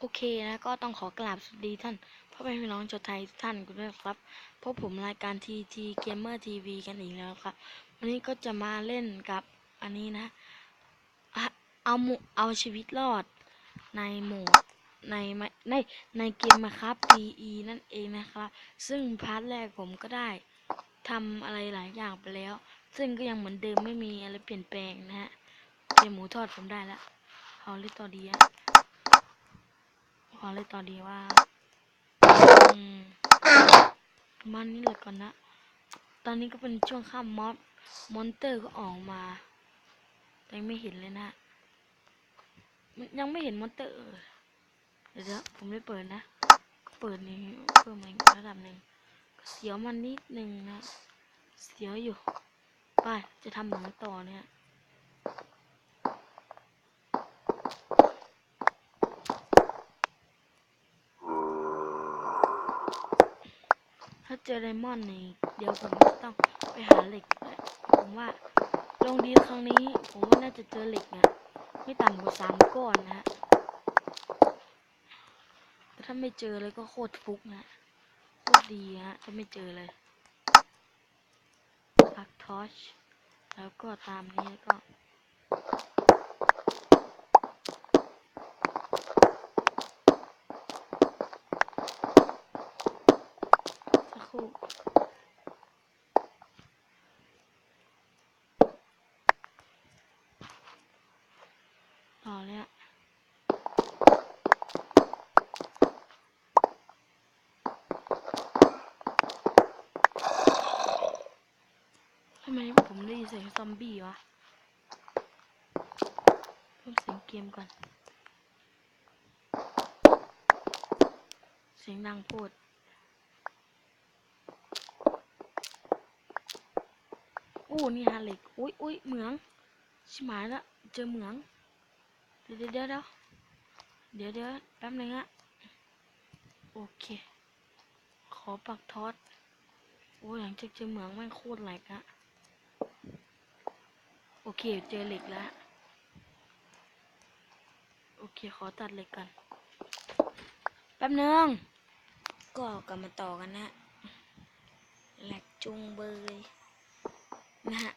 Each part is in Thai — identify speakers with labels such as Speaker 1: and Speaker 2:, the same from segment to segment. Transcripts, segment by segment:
Speaker 1: โอเคนะก็ต้องขอกราบสวัสดีท่านพ่อแม่พี่น้องชาวไทยทุกท่านกันด้วยครับพบผมรายการทีทีเกมเมอร์ทีวีกันอีกแล้วครับ วันนี้ก็จะมาเล่นกับอันนี้นะอะเอาหมเอาชีวิตรอดในโหมดในไมในในเกมมาครับ PE นั่นเองนะครับ ซึ่งพาร์ทแรกผมก็ได้ทำอะไรหลายอย่างไปแล้ว ซึ่งก็ยังเหมือนเดิมไม่มีอะไรเปลี่ยนแปลงนะฮะเกมหมูทอดผมได้แล้วเอาเลยต่อดีอะ ขอเลยต่อดีว่า อืมมันนี้เลยก่อนนะ ตอนนี้ก็เป็นช่วงข้ามมอสมอนเตอร์ก็ออกมา แต่ยังไม่เห็นเลยนะ ยังไม่เห็นมอนเตอร์ เดี๋ยวเดี๋ยวผมได้เปิดนะเปิดนี่เพิ่มมาอีกระดับหนึ่งเสียวมันนิดหนึ่งนะ เสียวอยู่ ไป จะทำหมืองต่อเนี่ย เจอไดมอนด์นี่เดี๋ยวผมต้องไปหาเหล็กผมว่าลงดีครั้งนี้ ผมว่าน่าจะเจอเหล็กนะไม่ต่ำกว่าสามก้อนนะฮะแต่ถ้าไม่เจอเลยก็โคตรฟุกนะโคตรดีฮะถ้าไม่เจอเลยพักทอชแล้วก็ตามนี้ก็ สัก คู่ต่อเลยอะทำไมผมได้ยินเสียงซอมบี้วะเพิ่มเสียงเกมก่อน เสียงดังโพด อ้นี่ฮะเหล็กอุ้ยอุ้ยเหมือง ชิบหายละเจอเหมือง เดี๋ยวเดี๋ยวเดี๋ยวเดี๋ยวเดี๋ยวแป๊บนึงอะโอเค ขอปักทอด โอ้ยหลังจากเจอเหมืองแม่งโคตรแหลกอะโอเค เจอเหล็กแล้ว โอเค ขอตัดเหล็กกัน แป๊บนึงก็กลับมาต่อกันนะแหลกจุงเบย นะฮะ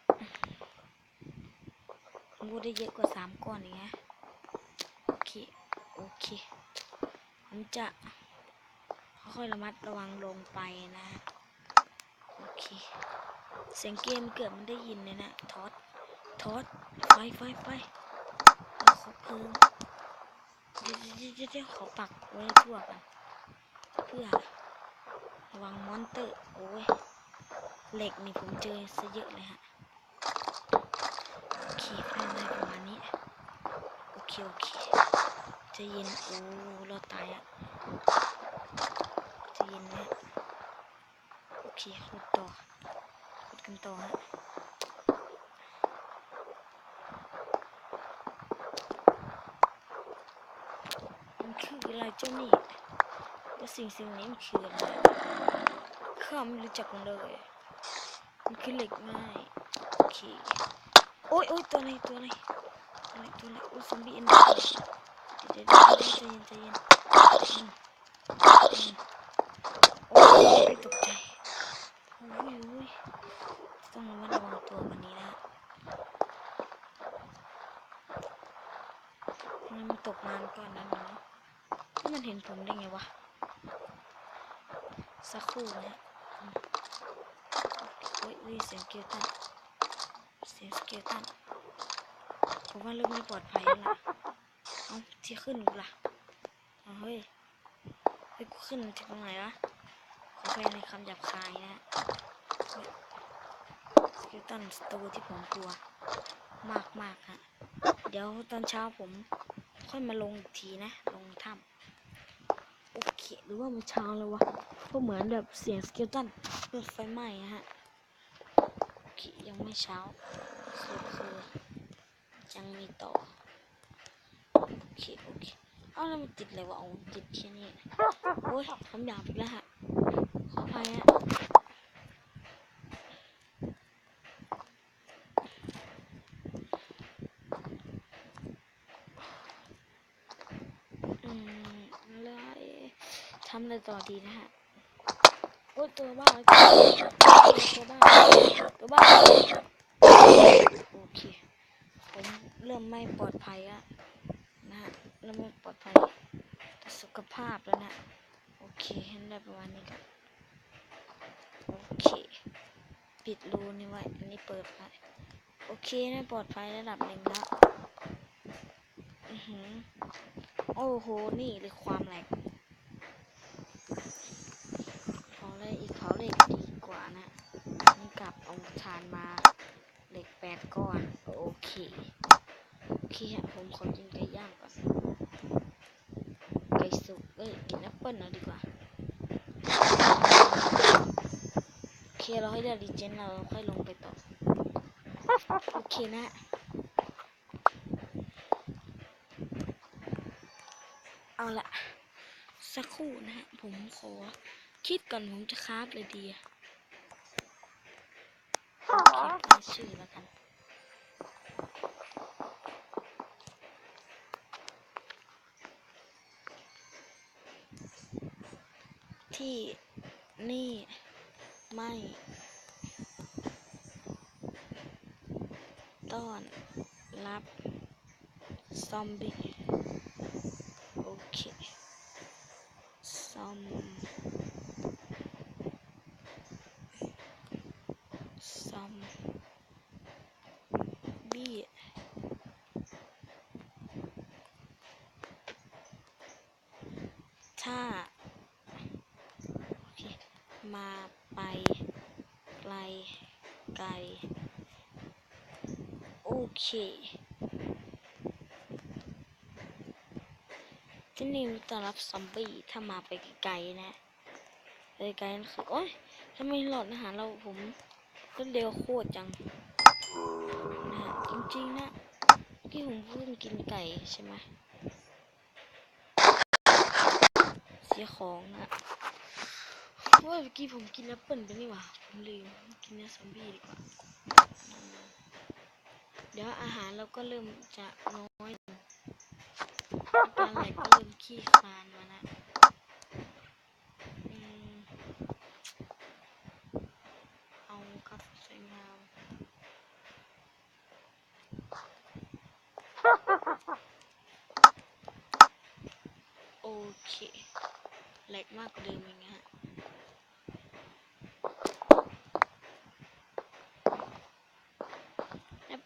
Speaker 1: งูได้เยอะกว่าสามก้อนอย่างเงี้ยโอเค โอเค ผมจะค่อยๆระมัดระวังลงไปนะโอเค เสียงเกมเกือบมันได้ยินเลยนะทอดทอดไฟไฟไฟเอเขาเพิ่มเดี๋ยวเดี๋ยวเดี๋ยวเดี๋ยวขอปักไว้ทั่วกันเพื่อระวังมอนเตอร์ โอ้ย เหล็กนี่ผมเจอซะเยอะเลยฮะโอเคภายในประมาณนี้โอเคโอเคจะเย็นโอ้รอดตายอะจะเย็นนะโอเคขุดต่อขุดกันต่อฮะมันคืออะไรเจ้านี่ว่าสิ่งสิ่งนี้มันคืออะไรข้าไม่รู้จักมันเลย มันคือเหล็กไม้โอเคโอ้ยโอ้ยตัวไหนตัวไหนตัวไหนตัวไหนโอ้ยซอมบี้เอ็นเดอร์เดี๋ยวเดี๋ยวใจเย็นใจเย็นโอ้ยตกใจโอ้ยโอ้ยต้องระวังตัววันนี้นะมันตกนานก่อนนั้นเนาะมันเห็นผมได้ไงวะสักครู่นะ โอ้ยโอ้ยเสียงเกียวตันเสียงสเกลตันผมว่าเริ่มไม่ปลอดภัยแล้วล่ะเอาที่ขึ้นกูล่ะเอาเฮ้ยเฮ้ยกูขึ้นจากตรงไหนวะขอไปในคำหยาบคายนะสเกลตันตัวที่ผมกลัว มากมากฮะเดี๋ยวตอนเช้าผมค่อยมาลงอีกทีนะ ลงถ้ำโอเค หรือว่ามันเช้าแล้ววะก็เหมือนแบบเสียงสเกลตันเปิดไฟไหม้ฮะ ยังไม่เช้าคือคือยังมีต่อโอเคโอเคเอาแล้วมันติดอะไรวะเอาติดแค่นี้โอ้ยคำหยาบอีกแล้วฮะขออภัยฮะอืมทำอะไรต่อดีนะฮะโอ้ยตัวบ้าแล้วตัวบ้า บ้าโอเคผมเริ่มไม่ปลอดภัยแล้วนะฮะเริ่มไม่ปลอดภัยต่สุขภาพแล้วนะโอเคเห็นได้ประมาณนี้ครับโอเค ปิดรูนี่ไว้อันนี้เปิดไว้โอเคนะปลอดภัยระดับหนึ่งแล้วอือหือโอ้โห นี่เลยความแหลกเผาเลยอีกเผาเหล็กดีกว่านะ นี่กลับเอาชานมา เหล็กแปดก้อน โอเค โอเคฮะ ผมขอกินไก่ย่างก่อนไก่สุกเอ้ยกินแอปเปิ้ลหน่อยดีกว่าโอเคเราให้ได้รีเจนเราค่อยลงไปต่อโอเคนะเอาละสักครู่นะฮะผมขอคิดก่อนผมจะคราฟเลยดีอะโอเคตั้งชื่อแล้วกัน ที่นี่ไม่ต้อนรับซอมบี้โอเคซอมซอมบี้ถ้า โอเค มาไปไกล ไกล โอเคที่นี่มีต้อนรับซอมบี้ถ้ามาไปไกลๆนะไปไกลนั่นคือโอ้ยทำไมหลอดอาหารเราผมรวดเร็วโคตรจังนะจริงๆนะเมื่อกี้ผมเพิ่งกินไก่ใช่ไหมเสียของนะโอ้ยเมื่อกี้ผมกินแอปเปิลไปนี่หว่า ผมลืมกินเนื้อซอมบี้ดีกว่า เดี๋ยวอาหารเราก็เริ่มจะน้อยลงตอนแรกก็เริ่มขี้คลานมานะเอาครับสวยงามโอเคแหลกมากกว่าเดิมอีก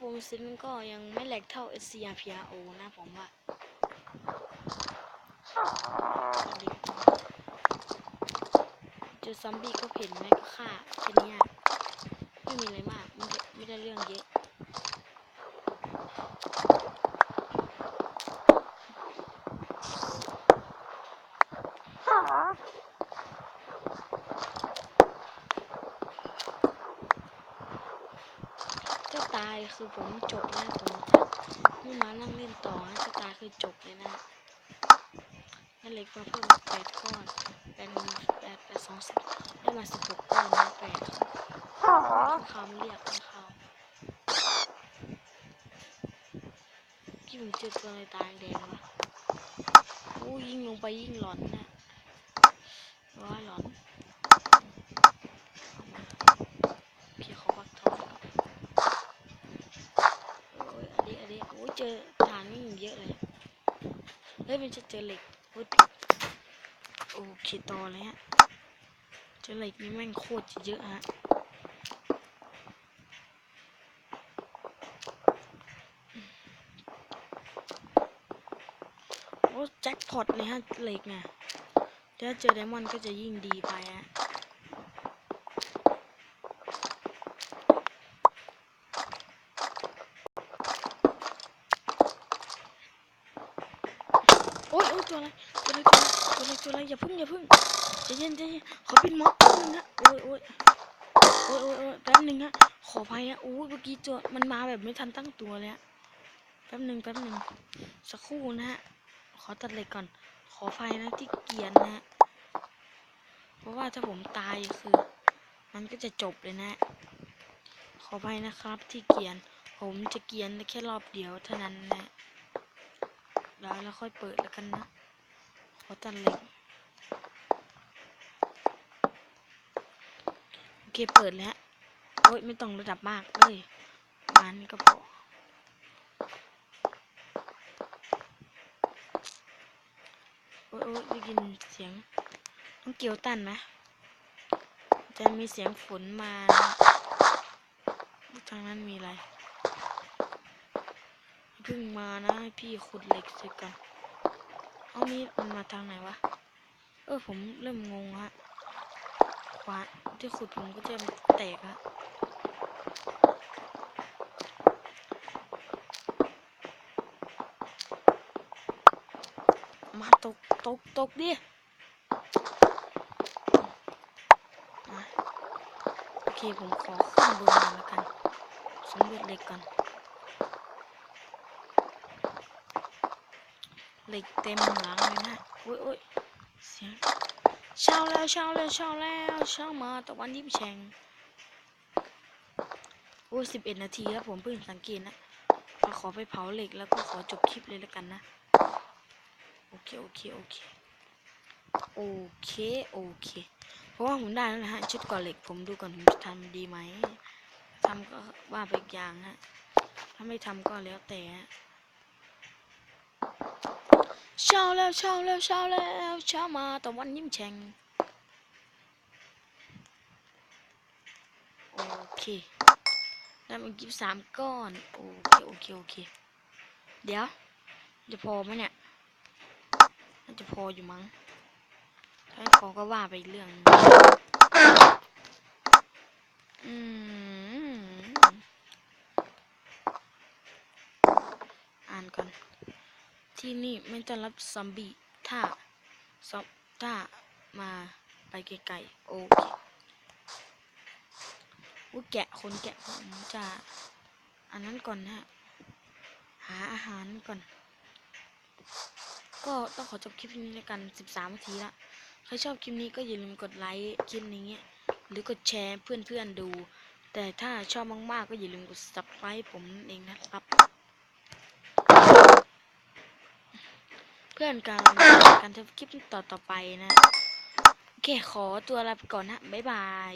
Speaker 1: โปรซินก็ยังไม่แหลกเท่า SCRPRO นะผมว่าเจอซอมบี้ก็เห็นไหมก็ฆ่าแค่นี้ไม่มีอะไรมากไม่ได้ไม่ได้เรื่องเยอะ ถ้าตายคือผมจบแล้วผมไม่มานั่งเล่นต่อนะถ้าตายคือจบเลยนะนั่นเล็กมาเพิ่มแปดก้อนเป็นแปดแปดสองสิบได้มาสิบหกก้อนนะแปดคำเรียกคำที่ผมเจอตัวอะไรตายแดงวะโอ้ยิ่งลงไปยิ่งหลอนนะร้อยหลอนเอามาพี่เขาบักทองก่อน โอ้ยอันนี้อันนี้โอ้ยเจอฐานนี่เยอะเลย เฮ้ย มันจะเจอเหล็กโอ้ยผิดโอเคต่อเลยฮะเจอเหล็กนี่แม่งโคตรเยอะฮะโอ้แจ็คพอตเลยฮะเหล็กเนี่ยถ้าเจอไดมอนด์ก็จะยิ่งดีไปฮะ โอ้ยโอ้ยตัวอะไรตัวอะไรตัวอะไรตัวอะไรอะไรอย่าพึ่งอย่าพึ่งใจเย็นใจเย็นขอปินม็อบแป๊บนึงนะโอ้ยโอ้ยโอ้ยโอ้ยโอ้ยแป๊บนึงฮะขออภัยฮะโอ้ยเมื่อกี้ตัวมันมาแบบไม่ทันตั้งตัวเลยฮะแป๊บนึงแป๊บนึงสักครู่นะฮะขอตัดเหล็กก่อน ขออภัยนะที่เกียนนะฮะเพราะว่าถ้าผมตายคือ มันก็จะจบเลยนะ ขออภัยนะครับที่เกียน ผมจะเกียนได้แค่รอบเดียวเท่านั้นนะ ร้านแล้วค่อยเปิดแล้วกันนะเขอตัดเล็กโอเคเปิดแล้วโอ้ยไม่ต้องระดับมากเลยร้านนี้ก็พอโอ้ยโอ้ยได้ยินเสียงต้องเกี่ยวตันไหมจะมีเสียงฝนมาทางนั้นมีอะไร เพิ่งมานะพี่ขุดเหล็กเสร็จก่อนเอานี้มันมาทางไหนวะ เออผมเริ่มงงฮะขวานที่ขุดผมก็จะแตกฮะมาตกตกตกดิโอเคผมขอขึ้นบนก่อนแล้วกันสำรวจเหล็กก่อน เหล็กเต็มหลังเลยนะโอ้ยโอ้ยเสียงเช้าแล้วเช้าแล้วเช้าแล้วเช้ามาตะวันยิ้มแฉ่งโอ้สิบเอ็ดนาทีแล้วผมเพิ่งสังเกตนะมาขอไปเผาเหล็กแล้วก็ขอจบคลิปเลยแล้วกันนะ โอเค โอเค โอเค โอเค โอเค เพราะว่าผมได้แล้วนะฮะ ชุดก่อเหล็กผมดูก่อนผมจะทำดีไหมทำก็ว่าไปอีกอย่างฮะ ถ้าไม่ทำก็แล้วแต่ เช้าแล้วเช้าแล้วเช้าแล้วเช้ามาตะวันยิ้มแฉ่งโอเคได้มากิบสามก้อน โอเค โอเค โอเค เดี๋ยว จะพอไหมเนี่ยน่าจะพออยู่มั้ง ถ้าไม่พอก็ว่าไปเรื่องหนึ่งอืม อ่านก่อน ที่นี่ไม่ต้อนรับซอมบี้ถ้าซอมถ้ามาไปไกลๆโอเคอุ้ยแกะคนแกะผมจะอันนั้นก่อนนะฮะ หาอาหารก่อน ก็ต้องขอจบคลิปนี้แล้วกัน 13นาทีละ ใครชอบคลิปนี้ก็อย่าลืมกดไลค์คลิปนี้ หรือกดแชร์เพื่อนๆดู แต่ถ้าชอบมากๆก็อย่าลืมกด subscribe ผมนั่นเองนะครับ เพื่อนกันการทำคลิปต่อต่อไปนะ โอเคขอตัวลาไปก่อนนะ บ๊ายบาย